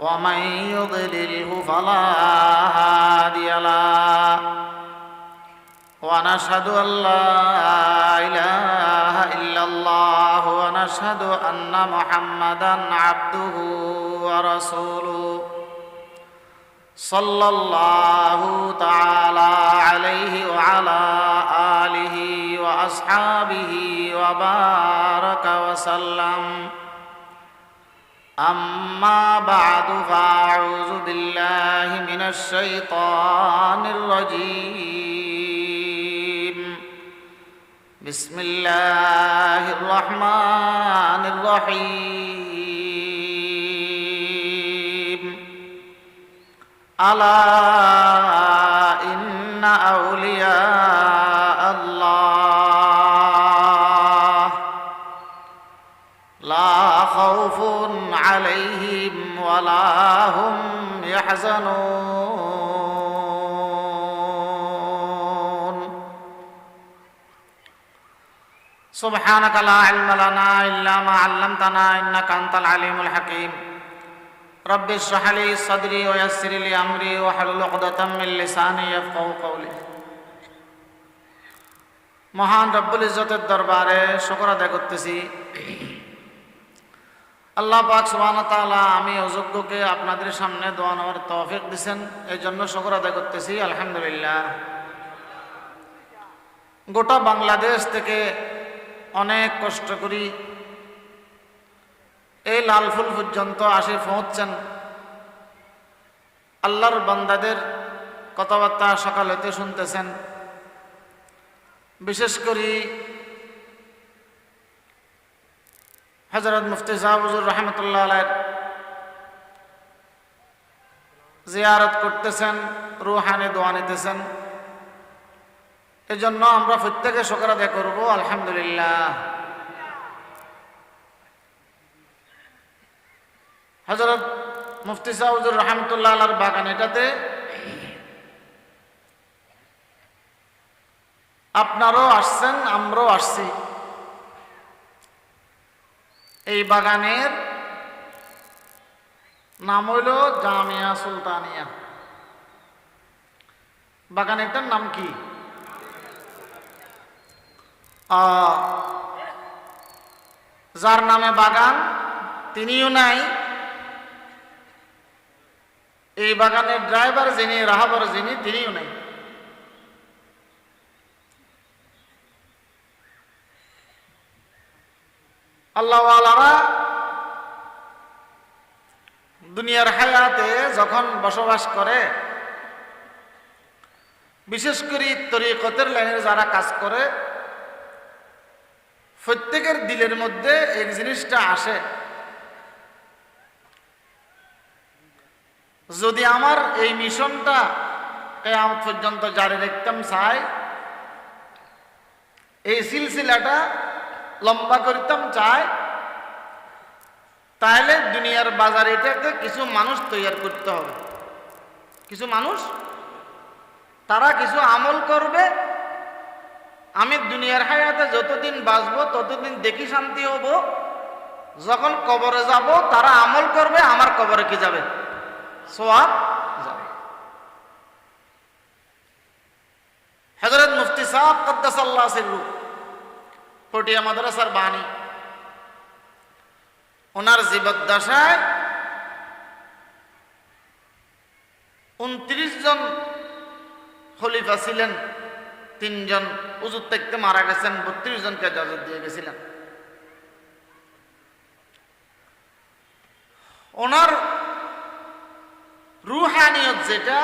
ومن يضلله فلا هادي له. ونشهد أن لا إله إلا الله ونشهد أن محمدا عبده ورسوله. صلى الله تعالى عليه وعلى آله وأصحابه وبارك وسلم. أما بعد فأعوذ بالله من الشيطان الرجيم. بسم الله الرحمن الرحيم. ألا إن أولياء الله لا خوف عليهم ولا هم يحزنون سبحانك لا علم لنا الا ما علمتنا انك انت العليم الحكيم رب اشرح لي صدري ويسر لي امري واحلل عقدة من لساني يفقهوا قولي মহান রব্বুল ইজ্জতের দরবারে শুকর আদায় করতেছি আল্লাহ পাক তাআলা আমি অযোগ্যকে আপনাদের সামনে দোয়া নেওয়ার তৌফিক দিছেন। এই জন্য শুকর আদায় করতেছি, আলহামদুলিল্লাহ। গোটা বাংলাদেশ থেকে অনেক কষ্ট করি। এই লালফুল পর্যন্ত আসে পৌঁছছেন আল্লাহর বান্দাদের কথাবার্তা সকাল হতে শুনতেছেন। বিশেষ করি হজরত মুফতি সাহাবুজুর রহমতুল্লাহ আলের জিয়ারত করতেছেন, রুহানি দোয়া নিতেছেন। এজন্য আমরা প্রত্যেকে শোকর আদায় করব, আলহামদুলিল্লাহ। হজরত মুফতি সাহুজুর রহমতুল্লাহ আলার বাগান এটাতে আপনারও আসছেন, আমরাও আসছি। এই বাগানের নাম হইল জামিয়া সুলতানিয়া। বাগানেরটার নাম কি? যার নামে বাগান, তিনিও নাই। এই বাগানের ড্রাইভার যিনি, রাহাবার যিনি, তিনিও নাই। আল্লাহওয়ালারা দুনিয়ার হায়াতে যখন বসবাস করে, বিশেষ করে তরিকতের লাইনের যারা কাজ করে, প্রত্যেকের দিলের মধ্যে এই জিনিসটা আসে। যদি আমার এই মিশনটা কেয়ামত পর্যন্ত জারি রাখতাম চাই এই সিলসিলাটা লম্বা করতাম, চাই। তাহলে দুনিয়ার বাজার এটাকে কিছু মানুষ তৈরি করতে হবে। কিছু মানুষ, তারা কিছু আমল করবে। আমি দুনিয়ার হায়াতে যতদিন বাঁচবো, ততদিন দেখি শান্তি হব। যখন কবরে যাব, তারা আমল করবে, আমার কবরে কি যাবে? সোয়াব যাবে। হজরত মুফতি সাহেব কদ্দাসাল্লাহ সিল্লু ফটিয়া মাদ্রাসার বাণী। ওনার জীবদ্দশায় উনত্রিশ জন খলিফা ছিলেন, তিনজন উজুর থেকে মারা গেছেন, বত্রিশ জনকে জাজত দিয়ে গেছিলেন। ওনার রুহানিয়ত যেটা,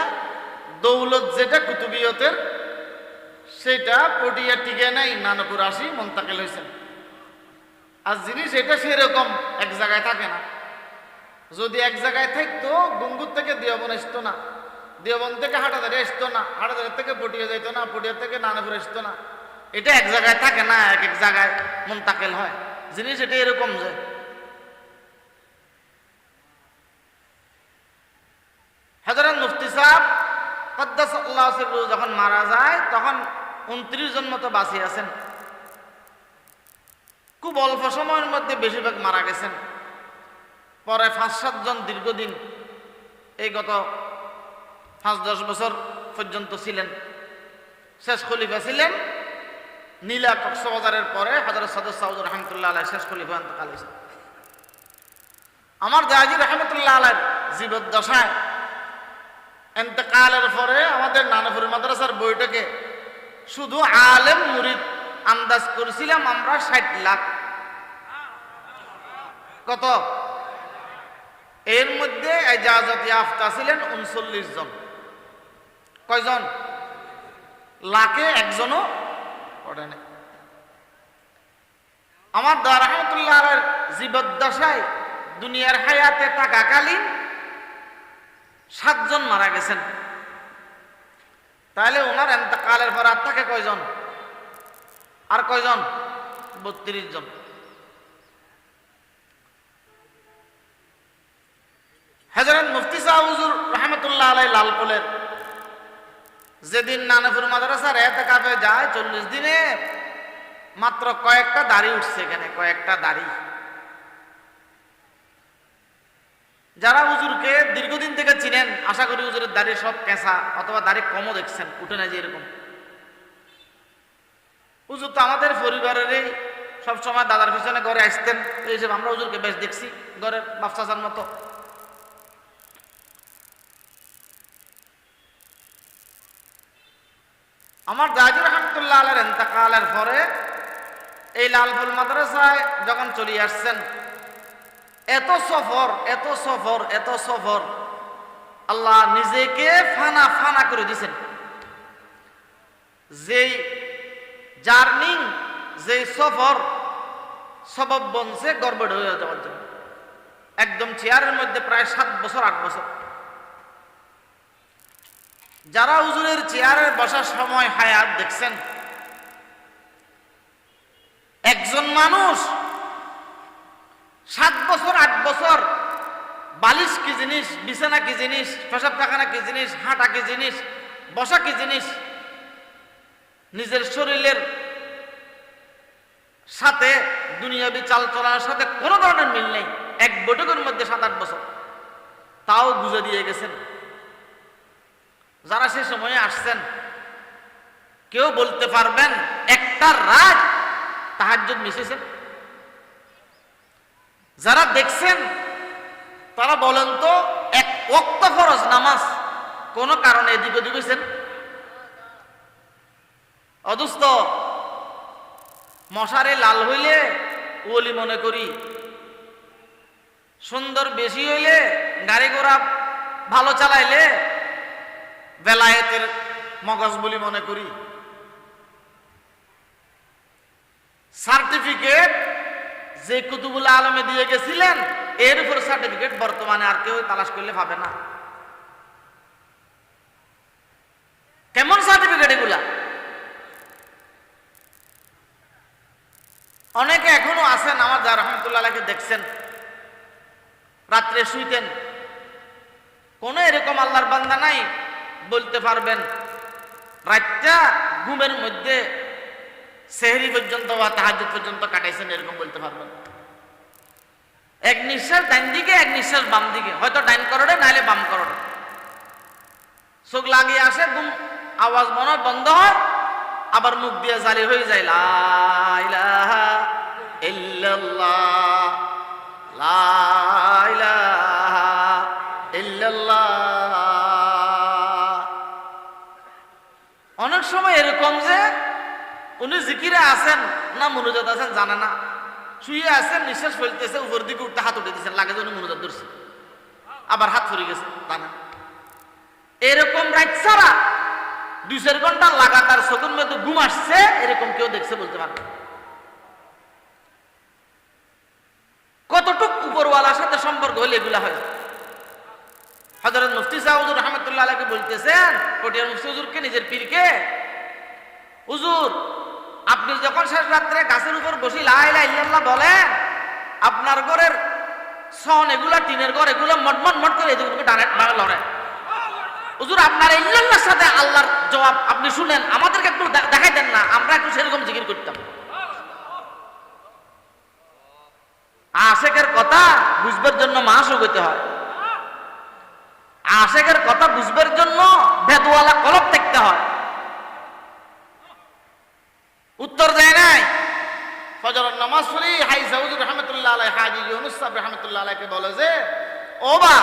দৌলত যেটা, কুতুবিয়তের সেটা পটিয়া টিকে নাই নানপুর আসি মন্তাকেল হয়েছেন আর জিনিস এটা সেরকম এক জায়গায় থাকে না। যদি এক জায়গায় থাকতো, গুঙ্গুর থেকে দিয়ে আসতো না। দেওবন থেকে হাটাদারে আসতো না হাটাদারের থেকে পটিয়া যাইতো না, পটিয়া থেকে নানাপুর আসতো না। এটা এক জায়গায় থাকে না, এক এক জায়গায় মুন্তাকেল হয়। জিনিস এটা এরকম যে। হাজারান মুফতি সাহেব যখন মারা যায়, তখন উনত্রিশ জন মতো বাঁচি আছেন। খুব অল্প সময়ের মধ্যে বেশিরভাগ মারা গেছেন। পরে পাঁচ সাতজন দীর্ঘদিন এই গত পাঁচ দশ বছর পর্যন্ত ছিলেন। শেষ খলিফা ছিলেন। নীলা কক্সবাজারের পরে হজরত সদর সাউদ রহমতুল্লাহ আলাই শেষ খলিফা অন্তকাল আমার জাহাজি রহমতুল্লাহ আলাই জীবদ্দশায় এতেকালের পরে আমাদের নানাপুর মাদ্রাসার বইটাকে শুধু আলেম মুরিদ আন্দাজ করেছিলাম আমরা ষাট লাখ। কত? এর মধ্যে এজাজত ইয়াফতা ছিলেন উনচল্লিশ জন। কয়জন? লাখে একজনও পড়ে নাই। আমার রহমতুল্লাহ জীবদ্দশায় দুনিয়ার হায়াতে থাকাকালীন সাতজন মারা গেছেন। তাহলে ওনার এন্তকালের পর আর থাকে কয়জন? আর কয়জন? বত্রিশ জন। হাজারান মুফতি সাহুজুর রহমতুল্লাহ আলাই লালপুলের যেদিন নানাপুর মাদ্রাসার এতে কাপে যায়, চল্লিশ দিনে মাত্র কয়েকটা দাড়ি উঠছে এখানে, কয়েকটা দাড়ি। যারা হুজুরকে দীর্ঘদিন থেকে চিনেন, আশা করি হুজুরের দাড়ি সব কেঁচা অথবা দাড়ি কমও দেখছেন, উঠে না যে এরকম। হুজুর তো আমাদের পরিবারেরই সবসময় দাদার পিছনে ঘরে আসতেন এই হিসেবে আমরা হুজুরকে বেশ দেখছি, ঘরের বাচ্চাচার মতো। আমার জাহির রহমতুল্লাহ আলের এন্তকালের পরে এই লালফুল মাদ্রাসায় যখন চলে আসছেন এত সফর এত সফর এত সফর। আল্লাহ নিজেকে ফানা ফানা করে দিছেন। যেই জার্নিং, যেই সফর, সবব বনছে গড়বড় হয়ে যাওয়ার জন্য একদম চেয়ারের মধ্যে প্রায় সাত বছর, আট বছর। যারা হুজুরের চেয়ারে বসার সময় হায়াত দেখছেন, একজন মানুষ সাত বছর, আট বছর, বালিশ কি জিনিস, বিছানা কি জিনিস, পেশাব পাখানা কি জিনিস, হাঁটা কি জিনিস, বসা কি জিনিস, নিজের শরীরের সাথে দুনিয়াবি চাল চলার সাথে কোনো ধরনের মিল নেই। এক বৈঠকের মধ্যে সাত, আট বছর। তাও বুঝে দিয়ে গেছেন। যারা সে সময়ে আসছেন, কেউ বলতে পারবেন, একটা রাত তাহাজ্জুদ মিশেছেন। যারা দেখছেন, তারা বলেন তো, এক ওক্ত ফরজ নামাজ কোন কারণে এদিক ওদিক হয়েছেন অদুস্ত মশারে লাল হইলে ওলি মনে করি, সুন্দর বেশি হইলে গাড়ি ঘোড়া ভালো চালাইলে বেলায়েতের মগজ বলি মনে করি। সার্টিফিকেট যে কুতুবুল আলমে দিয়ে গেছিলেন, এর উপর সার্টিফিকেট বর্তমানে আর কেউ তালাশ করলে পাবে না। কেমন সার্টিফিকেট এগুলা? অনেকে এখনও আছেন, আমার যা রহমতুল্লাহকে দেখছেন, রাত্রে শুইতেন। কোন এরকম আল্লাহর বান্দা নাই, বলতে পারবেন, রাতটা ঘুমের মধ্যে সেহরি পর্যন্ত বা তাহাজ পর্যন্ত কাটাইছেন, এরকম বলতে পারবেন এক নিঃশ্বাস ডাইন দিকে, এক নিঃশ্বাস বাম দিকে। হয়তো ডাইন করোড়ে, নাহলে বাম করোড়ে। চোখ লাগিয়ে আসে আওয়াজ মনে বন্ধ হয়, আবার মুখ দিয়ে জালি হয়ে যায়, লা জিকিরে আছেন? না মনোজাত আছেন, জানে না। শুয়ে আছেন, নিঃশ্বাস ফেলতেছে, উপর দিকে উঠতে হাত উঠে দিচ্ছেন লাগে যে উনি মনোজাত ধরছে। আবার হাত ফুরে গেছে তা না এরকম রাত ছাড়া দুই চার ঘণ্টা লাগাতার চকুর মধ্যে ঘুম আসছে, এরকম কেউ দেখছে বলতে পারবে। কতটুক উপরওয়ালার সাথে সম্পর্ক হলে এগুলা হয়? হজরত মুফতি সাহুদুর রহমতুল্লাহ আলাইকে বলতেছেন পটিয়ার মুফতি হুজুরকে নিজের পীরকে, হুজুর আপনি যখন শেষ রাত্রে গাছের উপর বসি লাইলা ইল্লাল্লাহ বলেন, আপনার ঘরের সন এগুলা টিনের ঘর, এগুলো মটমট মট করে এদিকে ডানে লড়ে। হুজুর, আপনার ইল্লাল্লাহর সাথে আল্লাহর জবাব আপনি শুনেন, আমাদেরকে একটু দেখাই দেন না, আমরা একটু সেরকম জিকির করতাম। আশেকের কথা বুঝবার জন্য মাসও হইতে হয়। আশেকের কথা বুঝবার জন্য ভেদওয়ালা কলব দেখতে হয়। উত্তর দেয় নাই। ফজরের নামাজ পড়ি, হাই সাউদুর রহমতুল্লাহ আলাই হাজি ইউনুস রহমতুল্লাহ আলাইকে বলে যে, ও বা,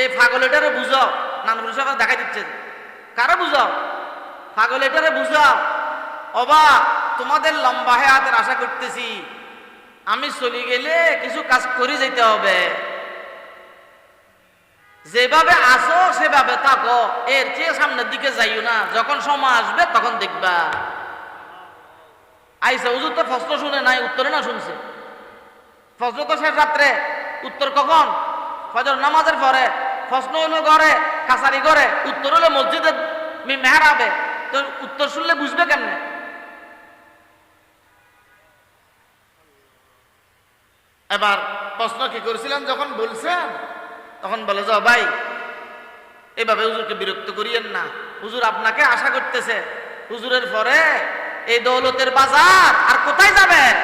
এই পাগল এটারে বুঝাও নানপুর সাহেব দেখাই দিচ্ছে কারে বুঝাও পাগল এটারে বুঝাও অবা তোমাদের লম্বা হাতের আশা করতেছি। আমি চলে গেলে কিছু কাজ করে যেতে হবে। যেভাবে আসো, সেভাবে থাকো। এর চেয়ে সামনের দিকে যাইও না। যখন সময় আসবে, তখন দেখবা। আইসা হুজুর তো ফসল শুনে নাই, উত্তরে না শুনছে। ফসল তো শেষ রাত্রে, উত্তর কখন? ফজর নামাজের পরে ফসল হলো ঘরে, কাছারি ঘরে, উত্তর হলো মসজিদে মেহরাবে। তো উত্তর শুনলে বুঝবে কেমনে? এবার প্রশ্ন কি করেছিলেন যখন বলছেন, তখন বলে, যাও ভাই, এভাবে হুজুরকে বিরক্ত করিয়েন না। হুজুর আপনাকে আশা করতেছে। হুজুরের পরে এই দৌলতের বাজার আর কোথায় যাবেন?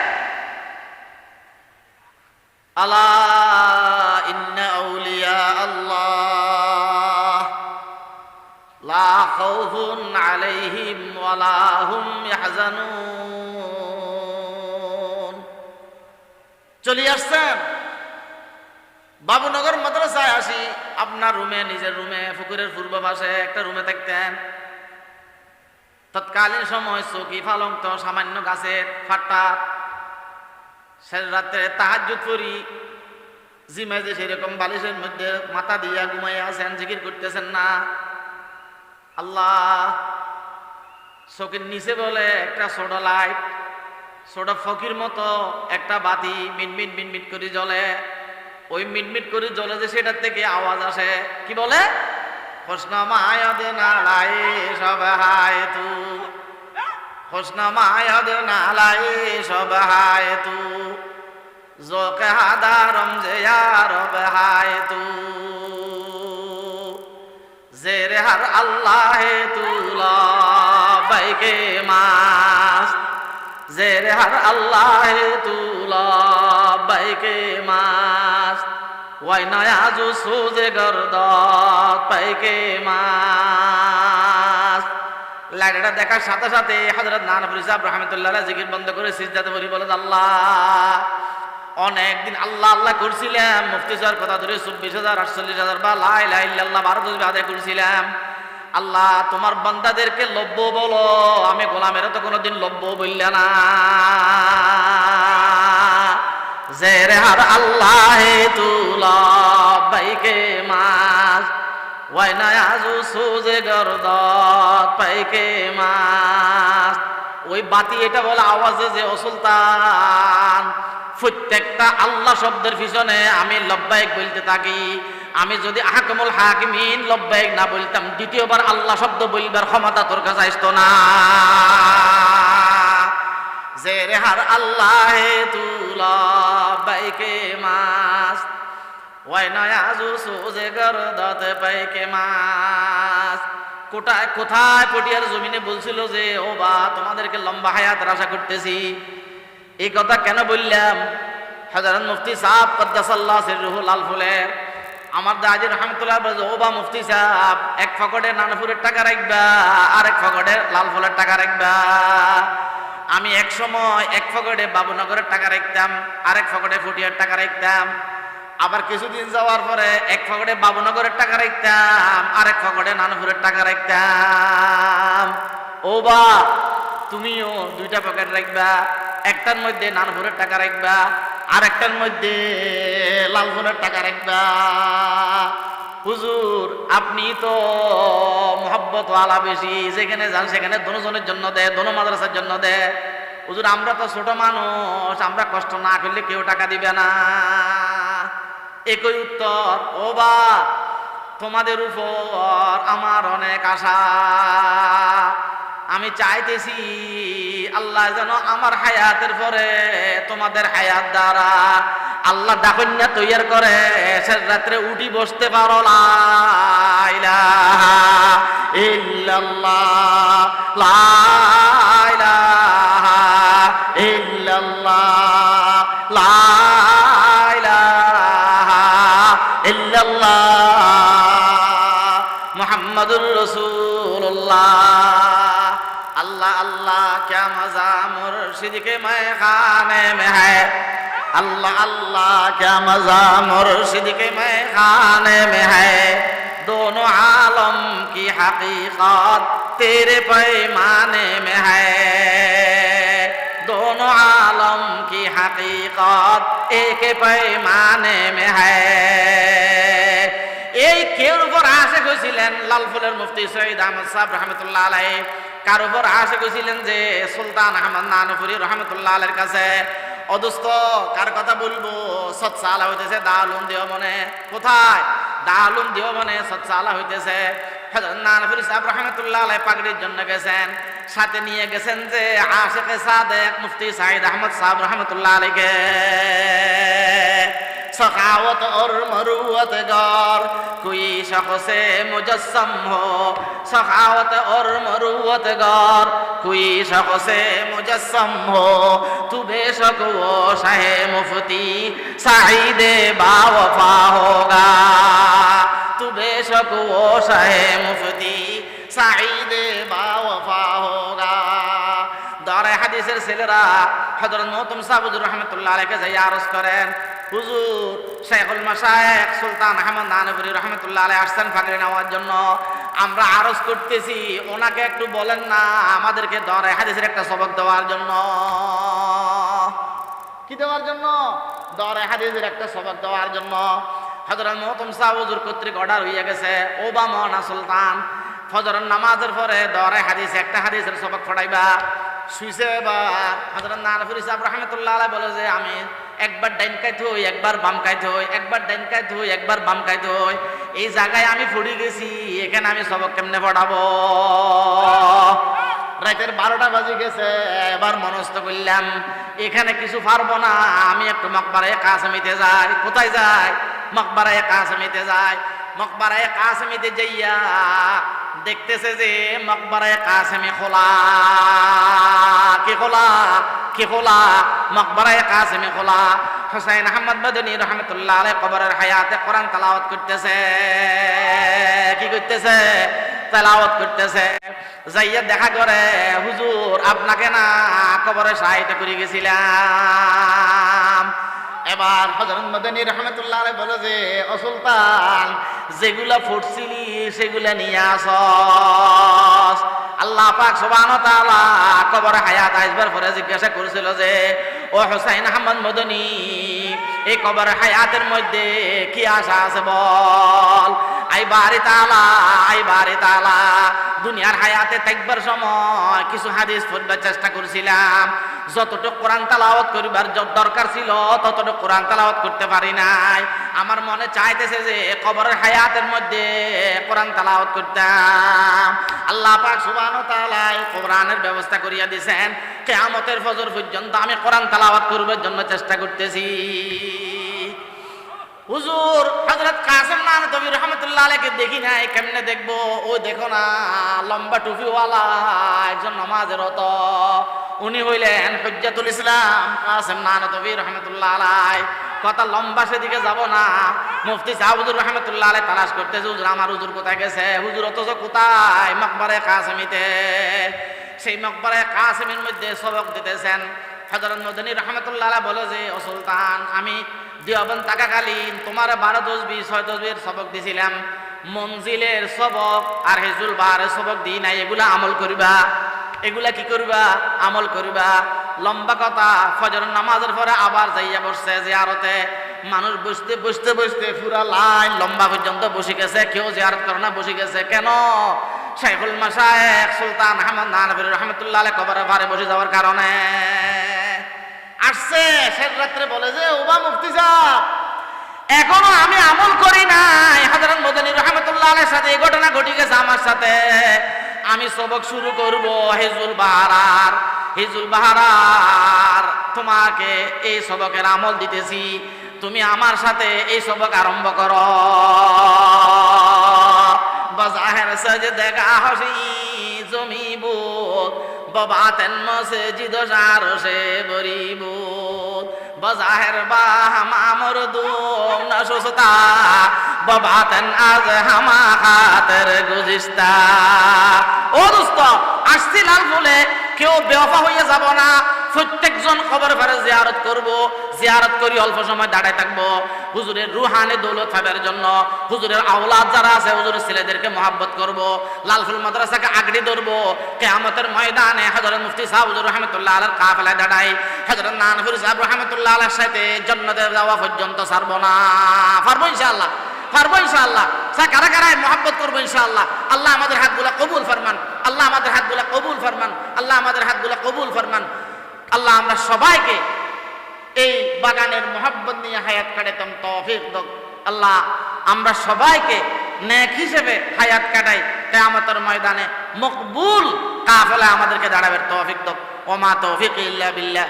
আউলিয়া আল্লাহ। চলে আসছেন। বাবুনগর মাদ্রাসায় আসি। আপনার রুমে, নিজের রুমে পুকুরের পূর্ব পাশে একটা রুমে থাকতেন। তৎকালীন সময় চৌকি ফালং তো সামান্য গাছের ফাটা শেষ রাত্রে তাহাজ্জুদ পড়ি জিমে যে সেরকম বালিশের মধ্যে মাথা দিয়া ঘুমাইয়া আছেন, জিকির করতেছেন না। আল্লাহ, চৌকির নিচে বলে একটা ছোট লাইট, ছোট ফকির মতো একটা বাতি মিনমিন মিনমিন করে জ্বলে। ওই মিটমিট করে জ্বলে যে সেটার থেকে আওয়াজ আসে। কি বলে? মায়াদ নালাই সব হায় তু। মায়াদ নালাই সব হায় তু। জোকে হাদারম যে রব হায় তু। জেরে হার আল্লাহ তুলা বাইকে মাস। জেরে হার আল্লাহ তুলা বাইকে মাস। ওয়াই নয়াজু সুজে গর্দ পাইকে মাস। লাইটটা দেখার সাথে সাথে হজরত নানপুর সাহেব রহমতুল্লাহ জিকির বন্ধ করে সিজদাতে বলি, বলে আল্লাহ অনেকদিন আল্লাহ আল্লাহ করছিলাম, মুফতি সাহের কথা ধরে চব্বিশ হাজার, আটচল্লিশ হাজার বা লাই লাই আল্লাহ বারো দশ আদায় করছিলাম। আল্লাহ, তোমার বান্দাদেরকে লব্য বলো, আমি গোলামের তো কোনোদিন লব্য বললে না। জেরে হার আল্লাহ তুলা বাইকে মাস ওয়াইনা আজু সুজে গরদ পাইকে মাস ওই বাতি এটা বলে আওয়াজে যে ও সুলতান, প্রত্যেকটা আল্লাহ শব্দের পিছনে আমি লব্বাইক বলতে থাকি। আমি যদি আহকামুল হাকিমিন লব্বাইক না বলতাম, দ্বিতীয়বার আল্লাহ শব্দ বলবার ক্ষমতা তোর কাছে আসতো না। জেরে হার আল্লাহ তুলা বাইকে মাস ওয়াই নয়াজু সুজে গরদতে পাইকে মাস কোথায় কোথায় পটিয়ার জমিনে বলছিল যে, ও বা, তোমাদেরকে লম্বা হায়াতের আশা করতেছি। এই কথা কেন বললাম? হাজারান মুফতি সাহেব কদ্দাসাল্লাহ সিরুহুল লাল ফুলের। আমার দাজি রহমতুল্লাহ বলছে ও বা মুফতি সাহেব, এক ফকটে নানপুরের টাকা রাখবা আর এক ফকটে লাল ফুলের টাকা রাখবা। আমি এক সময় এক ফকটে বাবুনগরের টাকা রাখতাম, আরেক ফকটে ফুটিয়ার টাকা রাখতাম। আবার কিছুদিন যাওয়ার পরে এক ফকটে বাবুনগরের টাকা রাখতাম, আরেক ফকটে নানপুরের টাকা রাখতাম। ও বা, তুমিও দুইটা পকেট রাখবা, একটার মধ্যে নানপুরের টাকা রাখবা আর একটার মধ্যে লালপুরের টাকা রাখবা। হুজুর, আপনি তো মোহব্বত আলা বেশি, যেখানে যান সেখানে দনোজনের জন্য দেয় দোনো মাদ্রাসার জন্য দেয় হুজুর, আমরা তো ছোট মানুষ, আমরা কষ্ট না করলে কেউ টাকা দিবে না। একই উত্তর, ও বা, তোমাদের উপর আমার অনেক আশা। আমি চাইতেছি আল্লাহ যেন আমার হায়াতের পরে তোমাদের হায়াত দ্বারা আল্লাহ ডাকন্যা তৈয়ার করে, শেষ রাত্রে উঠি বসতে পারো মোহাম্মদুর রসুল্লাহ আল্লাহ আল্লাহ ক্যা মজা মুর্শিদ কে মে খানে মে হ্যায় আল্লাহ আল্লাহ কে মোর সিদ্দিকে মেহানে মেহায় দোনো আলম কি হাকিকত তেরে পৈমানে মেহায় দোনো আলম কি হাকিকত একে পৈমানে মেহায় এই কেউর উপর আসে গেছিলেন লাল ফুলের মুফতি সৈয়দ আহমদ সাহ রহমতুল্লাহ আলাই কার উপর আসে গেছিলেন যে সুলতান আহমদ নানফুরি রহমতুল্লাহ আলের কাছে। অদুস্ত কার কথা বলব? সৎসালা হইতেছে, দালুম দিও মনে। কোথায়? দালুম দিও মনে, সৎসালা হইতেছে। নানপুরি সাহেব রহমতুল্লাহ আলাই পাগড়ির জন্য গেছেন। সাথে নিয়ে গেছেন যে আশেকে সাদেক মুফতি সাইদ আহমদ সাহেব রহমতুল্লাহ আলাইকে सखावत और मरुवत गौर कोई शख्स मुजस्सम हो सखावत और मरुवत गौर कोई शख्स मुजस्सम हो तू बेशक वो शाह मुफ्ती साहिद बावफा होगा तू बेशक वो शाह मुफ्ती साहिद बावफा होगा দরে হাদিসের ছেলেরা হজরত মহতুম সাহুজুর রহমতুল্লাহ আলাইকে যাই আরজ করেন হুজুর, শেখুল মাসায়েক সুলতান আহমদ নানপুরি রহমতুল্লাহ আলাই আসছেন ফাঁকরি নেওয়ার জন্য। আমরা আরজ করতেছি, ওনাকে একটু বলেন না, আমাদেরকে দরে হাদিসের একটা সবক দেওয়ার জন্য। কি দেওয়ার জন্য? দরে হাদিসের একটা সবক দেওয়ার জন্য। হজরত মহতুম সাহুজুর কর্তৃক অর্ডার হইয়া গেছে ওবামনা সুলতান, ফজরের নামাজের পরে দরে হাদিস একটা হাদিসের সবক ফড়াইবা। শুইছে এবার হজরত নানফুর ইসাব রহমতুল্লাহ বলে যে, আমি একবার ডাইন কাইতে হই একবার বাম কাইতে হই একবার ডাইন কাইতে হই একবার বাম কাইতে হই এই জায়গায় আমি ফুড়ি গেছি, এখানে আমি সবক কেমনে পড়াবো? রাতের বারোটা বাজে গেছে, এবার মনস্থ করলাম, এখানে কিছু পারব না, আমি একটু মকবারায় কাসমিতে যাই। কোথায় যাই? মকবারায় কাসমিতে যাই। মকবারায় কাসমিতে যাইয়া দেখতেছে যে মকবারায় কাসেমে খোলা। কি খোলা? কি খোলা, মকবারায় কাসেমে খোলা। হুসাইন আহমদ মদনী রহমতুল্লাহ কবরের হায়াতে কোরআন তালাওয়াত করতেছে। কি করতেছে? তেলাওয়াত করতেছে। যাইয়া দেখা করে, হুজুর, আপনাকে না কবরে সাহিত্য করে গেছিলাম। এবার হজরত মদনী রহমতুল্লাহ আলাই বলে যে, ও সুলতান, যেগুলা ফুটছিলি সেগুলা নিয়ে আসস। আল্লাহ পাক সুবহান তাআলা কবর হায়াত আসবার পরে জিজ্ঞাসা করেছিল যে, ও হুসাইন আহমদ মদনী এই কবর হায়াতের মধ্যে কি আশা আছে বল? আই বাড়ি তালা, আই বাড়ি তালা। দুনিয়ার হায়াতে থাকবার সময় কিছু হাদিস পড়বার চেষ্টা করছিলাম। যতটুকু কোরআন তালাওয়াত করিবার দরকার ছিল, ততটুকু কোরআন তালাওয়াত করতে পারি নাই। আমার মনে চাইতেছে যে কবরের হায়াতের মধ্যে কোরআন তালাওয়াত করতাম। আল্লাহ পাক ওয়া তাআলা কোরআনের ব্যবস্থা করিয়া দিয়েছেন কিয়ামতের ফজর পর্যন্ত আমি কোরআন তালাওয়াত করবার জন্য চেষ্টা করতেছি। হুজুর, হযরত কাসেম নান তবি রহমতুল্লাহ আলাইকে দেখি নাই, কেমনে দেখব? ও দেখো না, লম্বা টুপিওয়ালা, একজন নামাজের রত। উনি হইলেন হজ্জাতুল ইসলাম, কাসেম নান তবি রহমতুল্লাহ আলাই। কথা লম্বা সেদিকে যাব না। মুফতি সাহুজুর রহমতুল্লাহ আলাই তালাশ করতেছে, হুজুর, আমার হুজুর কোথায় গেছে? হুজুর, অথচ কোথায়? মকবরে কাসেমিতে। সেই মকবরে কাসেমের মধ্যে সবক দিতেছেন। হজরত মদনী রহমতুল্লাহ বলে যে, ও সুলতান, আমি দিয়াবন থাকাকালীন তোমার বারো দশবি ছয় দশবির সবক দিছিলাম। মঞ্জিলের সবক আর হেজুল বারের সবক দিই নাই। এগুলা আমল করিবা। এগুলা কি করবা? আমল করিবা। লম্বা কথা ফজর নামাজের পরে আবার যাইয়া বসছে জিয়ারতে। মানুষ বসতে বসতে বসতে পুরা লাইন লম্বা পর্যন্ত বসে গেছে। কেউ জিয়ারত করে না, বসে গেছে। কেন? শেখুল মাসায়েক সুলতান আহমদ নানবির রহমতুল্লাহ আলাই কবরে ভারে বসে যাওয়ার কারণে। আসছে, শেষ রাত্রে বলে যে, ওবা মুফতি সাহেব, এখনও আমি আমল করি নাই। হাজারান মদানী রহমতুল্লাহ আলের সাথে এই ঘটনা ঘটি গেছে আমার সাথে। আমি সবক শুরু করব হেজুল বাহারার হিজুল বাহারার, তোমাকে এই সবকের আমল দিতেছি। তুমি আমার সাথে এই সবক আরম্ভ করো। বাজাহের সাজে দেখা হসি জমিব বাবাতেন মসজিদ সারসে বরিব বাজাহের বা হামামর দুম না সুসতা বাবাতেন আজ হামা হাতের গুজিস্তা। ও দোস্ত, আসছি ফুলে, কেউ বেওফা হইয়া যাব না। প্রত্যেকজন খবর ফেরে জিয়ারত করব, জিয়ারত করি অল্প সময় দাঁড়ায় থাকব। হুজুরের রুহানে দৌলত ফাবের জন্য হুজুরের আওলাদ যারা আছে, হুজুরের ছেলেদেরকে মহাব্বত করব। লালফুল মাদ্রাসাকে আগড়ি ধরবো। কেয়ামতের ময়দানে হজরত মুফতি সাহেব হুজুর রহমতুল্লাহ আলার কাফেলায় দাঁড়াই হজরত নানফুর সাহেব রহমতুল্লাহ আলার সাথে জন্নতে যাওয়া পর্যন্ত ছাড়বো না। পারব ইনশাআল্লাহ পারব ইনশাআল্লাহ। সা কারা কারায় মহাব্বত করব ইনশাআল্লাহ? আল্লাহ আমাদের হাতগুলা কবুল ফরমান, আল্লাহ আমাদের হাতগুলা কবুল ফরমান, আল্লাহ আমাদের হাতগুলা কবুল ফরমান। আল্লাহ আমরা সবাইকে এই বাগানের মোহাব্বত নিয়ে হায়াত কাটাইতাম তফিক দক আল্লাহ আমরা সবাইকে ন্যাক হিসেবে হায়াত কাটাই কেয়ামতের ময়দানে মকবুল কাফেলা আমাদেরকে দাঁড়াবে তৌফিক দক ওমা তৌফিক ইল্লা বিল্লাহ।